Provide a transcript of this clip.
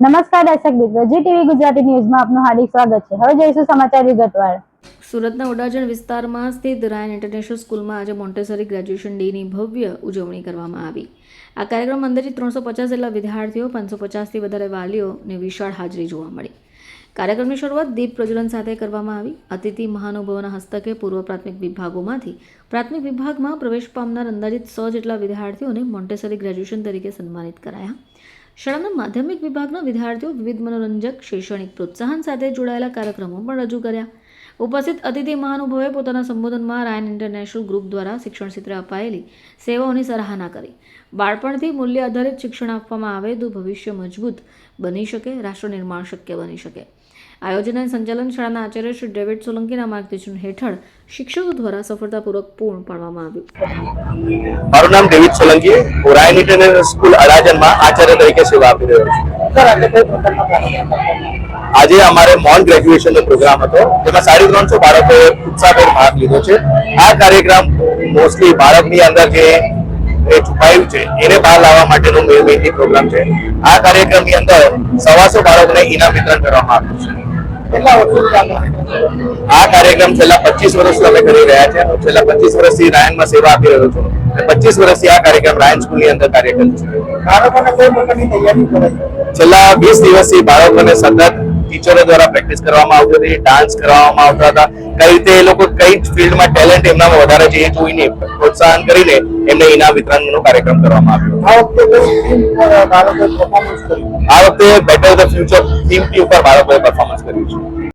નમસ્કાર દર્શક મિત્રો, જી ટીવી ગુજરાતી ન્યૂઝમાં આપનું હાર્દિક સ્વાગત છે. હવે જોઈશું સમાચાર વિગતવાર. સુરતના ઉડાજણ વિસ્તારમાં સ્થિત રાયન ઇન્ટરનેશનલ સ્કૂલમાં આજે મોન્ટેસરી ગ્રેજ્યુએશન ડેની ભવ્ય ઉજવણી કરવામાં આવી. આ કાર્યક્રમ અંદરથી ત્રણસો પચાસ જેટલા વિદ્યાર્થીઓ, પાંચસો પચાસથી વધારે વાલીઓને વિશાળ હાજરી જોવા મળી. કાર્યક્રમની શરૂઆત દીપ પ્રજ્વલન સાથે કરવામાં આવી. અતિથિ મહાનુભાવોના હસ્તકે પૂર્વ પ્રાથમિક વિભાગોમાંથી પ્રાથમિક વિભાગમાં પ્રવેશ પામનાર અંદાજિત સો જેટલા વિદ્યાર્થીઓને મોન્ટેસરી ગ્રેજ્યુએશન તરીકે સન્માનિત કરાયા. શાળાના માધ્યમિક વિભાગના વિદ્યાર્થીઓ વિવિધ મનોરંજક, શૈક્ષણિક પ્રોત્સાહન સાથે જોડાયેલા કાર્યક્રમો પણ રજૂ કર્યા. ઉપસ્થિત અતિથિ મહાનુભાવે પોતાના સંબોધનમાં રાયન ઇન્ટરનેશનલ ગ્રુપ દ્વારા શિક્ષણ ક્ષેત્રે અપાયેલી સેવાઓની સરાહના કરી. બાળપણથી મૂલ્ય આધારિત શિક્ષણ આપવામાં આવે તો ભવિષ્ય મજબૂત બની શકે, રાષ્ટ્ર નિર્માણ શક્ય બની શકે. આયોજન અને સંચાલન શાળાના આચાર્ય શ્રી ડેવિડ સોલંકીના માર્ગદર્શન હેઠળ શિક્ષકો દ્વારા સફળતાપૂર્વક પૂર્ણ પાડવામાં આવ્યું. મારું નામ ડેવિડ સોલંકી હું રાયન ઇન્ટરનેશનલ સ્કૂલ અડાજનમાં આચાર્ય તરીકે સેવા આપી રહ્યો છું. આજે અમારે મોન ગ્રેજ્યુએશનનો પ્રોગ્રામ હતો. જેમાં સાડી ત્રણસો બાળકોએ ઉત્સાહભેર ભાગ લીધો છે. આ કાર્યક્રમ મોસ્ટલી બાળકની અંદર જે છુપાયું છે, એને બહાર લાવવા માટેનો મેઇનલી પ્રોગ્રામ છે. આ કાર્યક્રમની અંદર સવાસો બાળકોને ઇનામ વિતરણ કરવામાં આવ્યું છે. આ કાર્યક્રમ છેલ્લા પચીસ વર્ષથી અમે કરી રહ્યા છે છેલ્લા પચીસ વર્ષથી રાયનમાં સેવા આપી રહ્યો છું. પચીસ વર્ષથી આ કાર્યક્રમ રાયન સ્કૂલની અંદર કાર્યક્રમ છે. છેલ્લા વીસ દિવસથી બાળકોને સતત ટીચરો દ્વારા પ્રેક્ટિસ કરવામાં આવતી હતી ડાન્સ કરવામાં આવતા હતા. કઈ રીતે એ લોકો કઈ ફિલ્ડમાં ટેલેન્ટ એમનામાં વધારે છે એ જોઈને પ્રોત્સાહન કરીને એમને ઇનામ વિતરણનો કાર્યક્રમ કરવામાં આવ્યો. આ વખતે બેટર ધ ફ્યુચર થીમ ઉપર બાળકોએ પરફોર્મન્સ કર્યું છે.